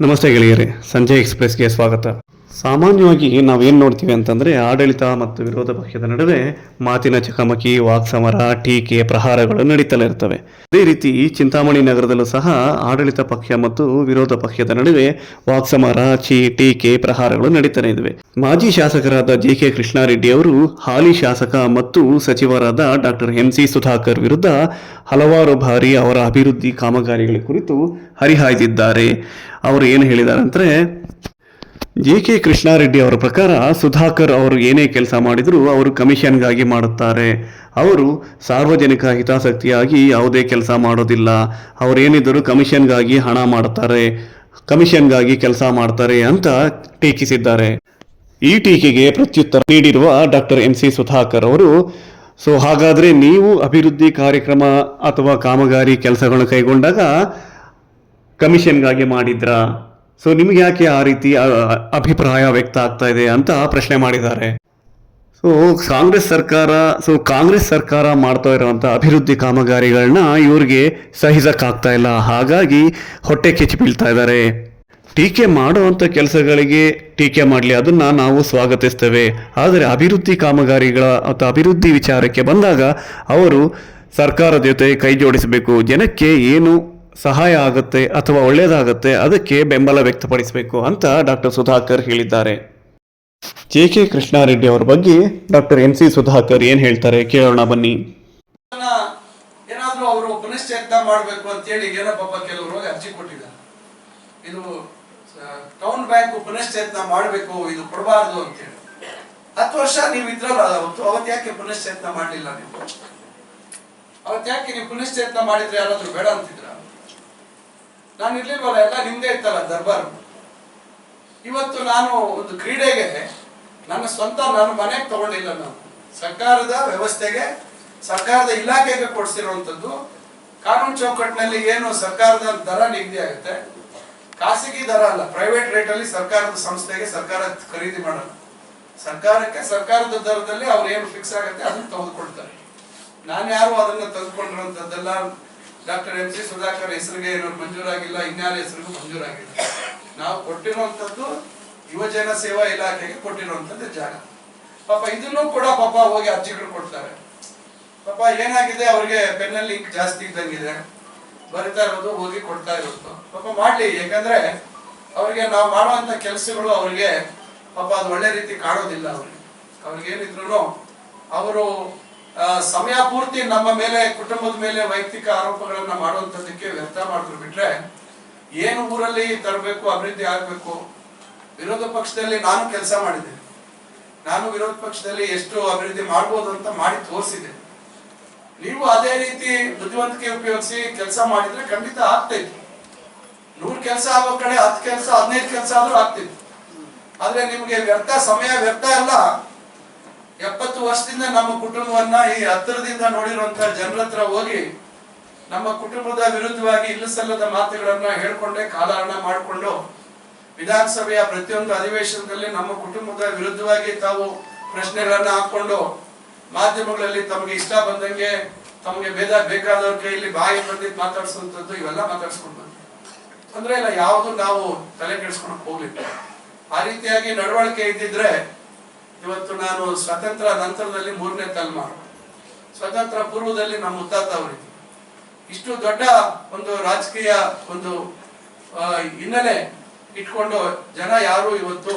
ನಮಸ್ತೆ ಗೆಳೆಯರೆ ಸಂಜಯ್ ಎಕ್ಸ್ಪ್ರೆಸ್ಗೆ ಸ್ವಾಗತ. ಸಾಮಾನ್ಯವಾಗಿ ನಾವೇನು ನೋಡ್ತೀವಿ ಅಂತಂದರೆ ಆಡಳಿತ ಮತ್ತು ವಿರೋಧ ಪಕ್ಷದ ನಡುವೆ ಮಾತಿನ ಚಕಮಕಿ, ವಾಕ್ಸಮರ, ಟೀಕೆ, ಪ್ರಹಾರಗಳು ನಡೀತಲೇ ಇರ್ತವೆ. ಅದೇ ರೀತಿ ಚಿಂತಾಮಣಿ ನಗರದಲ್ಲೂ ಸಹ ಆಡಳಿತ ಪಕ್ಷ ಮತ್ತು ವಿರೋಧ ಪಕ್ಷದ ನಡುವೆ ವಾಕ್ಸಮರ, ಚಿ, ಟೀಕೆ, ಪ್ರಹಾರಗಳು ನಡೀತಾನೆ ಇವೆ ಮಾಜಿ ಶಾಸಕರಾದ ಜೆ ಕೆ ಕೃಷ್ಣಾರೆಡ್ಡಿ ಅವರು, ಹಾಲಿ ಶಾಸಕ ಮತ್ತು ಸಚಿವರಾದ ಡಾಕ್ಟರ್ ಎಂ ಸಿ ಸುಧಾಕರ್ ವಿರುದ್ಧ ಹಲವಾರು ಬಾರಿ ಅವರ ಅಭಿವೃದ್ಧಿ ಕಾಮಗಾರಿಗಳ ಕುರಿತು ಹರಿಹಾಯ್ದಿದ್ದಾರೆ. ಅವರು ಏನು ಹೇಳಿದ್ದಾರೆ ಅಂದರೆ ಜೆ ಕೆ ಕೃಷ್ಣಾರೆಡ್ಡಿ ಅವರ ಪ್ರಕಾರ ಸುಧಾಕರ್ ಅವರು ಏನೇ ಕೆಲಸ ಮಾಡಿದರೂ ಅವರು ಕಮಿಷನ್ಗಾಗಿ ಮಾಡುತ್ತಾರೆ. ಅವರು ಸಾರ್ವಜನಿಕ ಹಿತಾಸಕ್ತಿಯಾಗಿ ಯಾವುದೇ ಕೆಲಸ ಮಾಡೋದಿಲ್ಲ. ಅವರೇನಿದ್ದರೂ ಕಮಿಷನ್ಗಾಗಿ ಹಣ ಮಾಡುತ್ತಾರೆ ಕಮಿಷನ್ಗಾಗಿ ಕೆಲಸ ಮಾಡ್ತಾರೆ ಅಂತ ಟೀಕಿಸಿದ್ದಾರೆ. ಈ ಟೀಕೆಗೆ ಪ್ರತ್ಯುತ್ತರ ನೀಡಿರುವ ಡಾಕ್ಟರ್ ಎಂ ಸಿ ಸುಧಾಕರ್ ಅವರು, ಸೊ ಹಾಗಾದರೆ ನೀವು ಅಭಿವೃದ್ಧಿ ಕಾರ್ಯಕ್ರಮ ಅಥವಾ ಕಾಮಗಾರಿ ಕೆಲಸಗಳನ್ನು ಕೈಗೊಂಡಾಗ ಕಮಿಷನ್ಗಾಗಿ ಮಾಡಿದ್ರಾ? ಸೊ ನಿಮ್ಗೆ ಯಾಕೆ ಆ ರೀತಿ ಅಭಿಪ್ರಾಯ ವ್ಯಕ್ತ ಆಗ್ತಾ ಇದೆ ಅಂತ ಪ್ರಶ್ನೆ ಮಾಡಿದ್ದಾರೆ. ಸೊ ಕಾಂಗ್ರೆಸ್ ಸರ್ಕಾರ ಸೊ ಕಾಂಗ್ರೆಸ್ ಸರ್ಕಾರ ಮಾಡ್ತಾ ಇರುವಂಥ ಅಭಿವೃದ್ಧಿ ಕಾಮಗಾರಿಗಳನ್ನ ಇವ್ರಿಗೆ ಸಹಿಸಕ್ಕಾಗ್ತಾ ಇಲ್ಲ. ಹಾಗಾಗಿ ಹೊಟ್ಟೆ ಕೆಚ್ಚಿ ಬೀಳ್ತಾ ಇದ್ದಾರೆ. ಟೀಕೆ ಮಾಡುವಂಥ ಕೆಲಸಗಳಿಗೆ ಟೀಕೆ ಮಾಡಲಿ, ಅದನ್ನ ನಾವು ಸ್ವಾಗತಿಸ್ತೇವೆ. ಆದರೆ ಅಭಿವೃದ್ಧಿ ಕಾಮಗಾರಿಗಳ ಅಥವಾ ಅಭಿವೃದ್ಧಿ ವಿಚಾರಕ್ಕೆ ಬಂದಾಗ ಅವರು ಸರ್ಕಾರದ ಜೊತೆ ಕೈ ಜೋಡಿಸಬೇಕು. ಜನಕ್ಕೆ ಏನು ಸಹಾಯ ಆಗುತ್ತೆ ಅಥವಾ ಒಳ್ಳೆಯದಾಗುತ್ತೆ ಅದಕ್ಕೆ ಬೆಂಬಲ ವ್ಯಕ್ತಪಡಿಸಬೇಕು ಅಂತ ಡಾಕ್ಟರ್ ಸುಧಾಕರ್ ಹೇಳಿದ್ದಾರೆ. ಜೆ ಕೆ ಕೃಷ್ಣಾರೆಡ್ಡಿ ಅವರ ಬಗ್ಗೆ ಡಾಕ್ಟರ್ ಎಂ ಸಿ ಸುಧಾಕರ್ ಏನ್ ಹೇಳ್ತಾರೆ ಕೇಳೋಣ ಬನ್ನಿ. ಏನಾದರೂ ಅವರು ಪುನಶ್ಚೇತನ ಮಾಡಬೇಕು ಅಂತ ಹೇಳಿ ಪಾಪ ಕೆಲವರು ಅರ್ಜಿ ಕೊಟ್ಟಿದ್ದಾರೆ. ಇದು ಟೌನ್ ಬ್ಯಾಂಕ್ ಪುನಶ್ಚೇತನ ಮಾಡಬೇಕು, ಇದು ಕೊಡಬಾರ್ದು ಅಂತೇಳಿ ಹತ್ತು ವರ್ಷ ನೀವು ಇದ್ರಲ್ಲ, ಅವತ್ತು ಅವತ್ತು ಯಾಕೆ ಪುನಶ್ಚೇತನ ಮಾಡಲಿಲ್ಲ ನೀವು? ಅವತ್ತು ಯಾಕೆ ನೀವು ಪುನಶ್ಚೇತನ ಮಾಡಿದ್ರೆ ಯಾರಾದರೂ ಬೇಡ ಅಂತಿದ್ರ? ನಾನು ಇರ್ಲಿಲ್ವಲ್ಲ ಎಲ್ಲ ನಿಮ್ದೇ ಇತ್ತಲ್ಲ ದರ್ಬಾರ್. ಇವತ್ತು ನಾನು ಒಂದು ಕ್ರೀಡೆಗೆ ನನ್ನ ಸ್ವಂತ ನಾನು ಮನೆಗೆ ತಗೊಂಡಿಲ್ಲ ನಾನು. ಸರ್ಕಾರದ ವ್ಯವಸ್ಥೆಗೆ, ಸರ್ಕಾರದ ಇಲಾಖೆಗೆ ಕೊಡಿಸಿರುವಂಥದ್ದು ಕಾನೂನು ಚೌಕಟ್ಟಿನಲ್ಲಿ ಏನು ಸರ್ಕಾರದ ದರ ನಿಗದಿ ಆಗುತ್ತೆ? ಖಾಸಗಿ ದರ ಅಲ್ಲ ಪ್ರೈವೇಟ್ ರೇಟ್ ಅಲ್ಲಿ ಸರ್ಕಾರದ ಸಂಸ್ಥೆಗೆ ಸರ್ಕಾರ ಖರೀದಿ ಮಾಡಲ್ಲ ಸರ್ಕಾರಕ್ಕೆ, ಸರ್ಕಾರದ ದರದಲ್ಲಿ ಅವ್ರು ಏನು ಫಿಕ್ಸ್ ಆಗುತ್ತೆ ಅದನ್ನ ತೆಗೆದುಕೊಳ್ತಾರೆ. ನಾನು ಯಾರು ಅದನ್ನ ತೆಗೆದುಕೊಂಡಿರುವಂತದ್ದೆಲ್ಲ ಡಾಕ್ಟರ್ ಎಂ ಸಿ ಸುಧಾಕರ್ ಹೆಸರಿಗೆ ಏನೋ ಮಂಜೂರಾಗಿಲ್ಲ, ಇನ್ಯಾರ ಹೆಸರಿಗೂ ಮಂಜೂರಾಗಿಲ್ಲ. ನಾವು ಕೊಟ್ಟಿರುವಂತದ್ದು ಯುವಜನ ಸೇವಾ ಇಲಾಖೆಗೆ ಕೊಟ್ಟಿರುವಂತದ್ದು ಜಾಗ. ಪಾಪ ಇದನ್ನು ಕೂಡ ಪಾಪ ಹೋಗಿ ಅರ್ಜಿಗಳು ಕೊಡ್ತಾರೆ. ಪಾಪ ಏನಾಗಿದೆ, ಅವ್ರಿಗೆ ಪೆನ್ನಲ್ಲಿ ಇಂಕ್ ಜಾಸ್ತಿ ಇದ್ದಂಗಿದೆ. ಬರಿತಾ ಇರೋದು ಹೋಗಿ ಕೊಡ್ತಾ ಇರೋದು. ಪಾಪ ಮಾಡ್ಲಿ, ಯಾಕಂದ್ರೆ ಅವ್ರಿಗೆ ನಾವು ಮಾಡುವಂತ ಕೆಲಸಗಳು ಅವ್ರಿಗೆ ಪಾಪ ಅದು ಒಳ್ಳೆ ರೀತಿ ಕಾಣೋದಿಲ್ಲ ಅವ್ರಿಗೆ. ಅವ್ರಿಗೆ ಏನಿದ್ರು ಅವರು ಸಮಯ ಪೂರ್ತಿ ನಮ್ಮ ಮೇಲೆ, ಕುಟುಂಬದ ಮೇಲೆ ವೈಯಕ್ತಿಕ ಆರೋಪಗಳನ್ನ ಮಾಡುವಂತದಕ್ಕೆ ವ್ಯರ್ಥ ಮಾಡಿದ್ರು ಬಿಟ್ರೆ ಏನು ಊರಲ್ಲಿ ತರಬೇಕು, ಅಭಿವೃದ್ಧಿ ಆಗ್ಬೇಕು? ವಿರೋಧ ಪಕ್ಷದಲ್ಲಿ ನಾನು ಕೆಲಸ ಮಾಡಿದೆ. ನಾನು ವಿರೋಧ ಪಕ್ಷದಲ್ಲಿ ಎಷ್ಟು ಅಭಿವೃದ್ಧಿ ಮಾಡ್ಬೋದು ಅಂತ ಮಾಡಿ ತೋರಿಸಿದೆ. ನೀವು ಅದೇ ರೀತಿ ಬುದ್ಧಿವಂತಿಕೆ ಉಪಯೋಗಿಸಿ ಕೆಲಸ ಮಾಡಿದ್ರೆ ಖಂಡಿತ ಆಗ್ತೈತಿ ನೂರ್ ಕೆಲಸ ಆಗೋ ಕಡೆ ಹತ್ತು ಕೆಲಸ, ಹದಿನೈದು ಕೆಲಸ ಆದ್ರೂ ಆಗ್ತಿತ್ತು ಆದ್ರೆ ನಿಮ್ಗೆ ವ್ಯರ್ಥ, ಸಮಯ ವ್ಯರ್ಥ ಅಲ್ಲ. ಎಪ್ಪತ್ತು ವರ್ಷದಿಂದ ನಮ್ಮ ಕುಟುಂಬವನ್ನ ಈ ಹತ್ತಿರದಿಂದ ನೋಡಿರುವಂತ ಜನರ ಹತ್ರ ಹೋಗಿ ನಮ್ಮ ಕುಟುಂಬದ ವಿರುದ್ಧವಾಗಿ ಇಲ್ಲ ಸಲ್ಲದ ಮಾತುಗಳನ್ನ ಹೇಳ್ಕೊಂಡೆ, ಕಾಲಹರಣ ಮಾಡಿಕೊಂಡು ವಿಧಾನಸಭೆಯ ಪ್ರತಿಯೊಂದು ಅಧಿವೇಶನದಲ್ಲಿ ನಮ್ಮ ಕುಟುಂಬದ ವಿರುದ್ಧವಾಗಿ ತಾವು ಪ್ರಶ್ನೆಗಳನ್ನ ಹಾಕೊಂಡು ಮಾಧ್ಯಮಗಳಲ್ಲಿ ತಮಗೆ ಇಷ್ಟ ಬಂದಂಗೆ ತಮಗೆ ಭೇದ ಬೇಕಾದವ್ರ ಕೈಯಲ್ಲಿ ಬಾಯಿ ಬಂದಿದ್ದು ಮಾತಾಡ್ಸುವಂಥದ್ದು ಇವೆಲ್ಲ ಮಾತಾಡಿಸ್ಕೊಂಡು ಬಂದ್ವಿ. ಅಂದ್ರೆ ಇಲ್ಲ, ಯಾವುದು ನಾವು ತಲೆ ಕೆಡಿಸ್ಕೊಂಡು ಹೋಗ್ಲಿಲ್ಲ. ಆ ರೀತಿಯಾಗಿ ನಡವಳಿಕೆ ಇದ್ದಿದ್ರೆ ಇವತ್ತು ನಾನು ಸ್ವತಂತ್ರ ನಂತರದಲ್ಲಿ ಮೂರನೇ ತಲೆಮಾರು ಸ್ವತಂತ್ರ ಪೂರ್ವದಲ್ಲಿ ನಮ್ಮ ಮುತ್ತಾತ ಅವರಿದ್ರು ಇಷ್ಟು ದೊಡ್ಡ ಒಂದು ರಾಜಕೀಯ ಒಂದು ಹಿನ್ನೆಲೆ ಇಟ್ಕೊಂಡು ಜನ ಯಾರು ಇವತ್ತು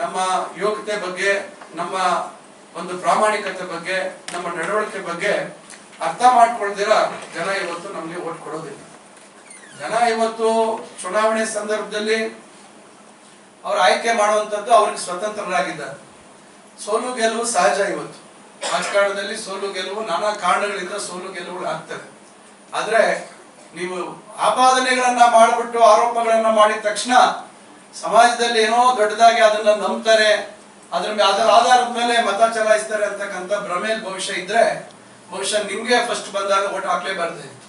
ನಮ್ಮ ಯೋಗ್ಯತೆ ಬಗ್ಗೆ, ನಮ್ಮ ಒಂದು ಪ್ರಾಮಾಣಿಕತೆ ಬಗ್ಗೆ, ನಮ್ಮ ನಡವಳಿಕೆ ಬಗ್ಗೆ ಅರ್ಥ ಮಾಡ್ಕೊಳ್ದಿರ ಜನ ಇವತ್ತು ನಮ್ಗೆ ಓಟ್ ಕೊಡೋದಿಲ್ಲ. ಜನ ಇವತ್ತು ಚುನಾವಣೆ ಸಂದರ್ಭದಲ್ಲಿ ಅವ್ರ ಆಯ್ಕೆ ಮಾಡುವಂತದ್ದು ಅವ್ರಿಗೆ ಸ್ವತಂತ್ರರಾಗಿದ್ದಾರೆ. ಸೋಲು ಗೆಲುವು ಸಹಜ ಇವತ್ತು. ರಾಜಕಾರಣದಲ್ಲಿ ಸೋಲು ಗೆಲುವು, ನಾನಾ ಕಾರಣಗಳಿಂದ ಸೋಲು ಗೆಲುವುಗಳು ಆಗ್ತದೆ. ಆದ್ರೆ ನೀವು ಆಪಾದನೆಗಳನ್ನ ಮಾಡಿಬಿಟ್ಟು ಆರೋಪಗಳನ್ನ ಮಾಡಿದ ತಕ್ಷಣ ಸಮಾಜದಲ್ಲಿ ಏನೋ ದೊಡ್ಡದಾಗಿ ಅದನ್ನ ನಂಬ್ತಾರೆ, ಅದ್ರ ಅದರ ಆಧಾರದ ಮೇಲೆ ಮತ ಚಲಾಯಿಸ್ತಾರೆ ಅಂತಕ್ಕಂಥ ಭ್ರಮೆಯಲ್ಲಿ ಭವಿಷ್ಯ ಇದ್ರೆ ಬಹುಶಃ ನಿಮ್ಗೆ ಫಸ್ಟ್ ಬಂದಾಗ ಓಟ್ ಹಾಕ್ಲೇಬಾರ್ದು.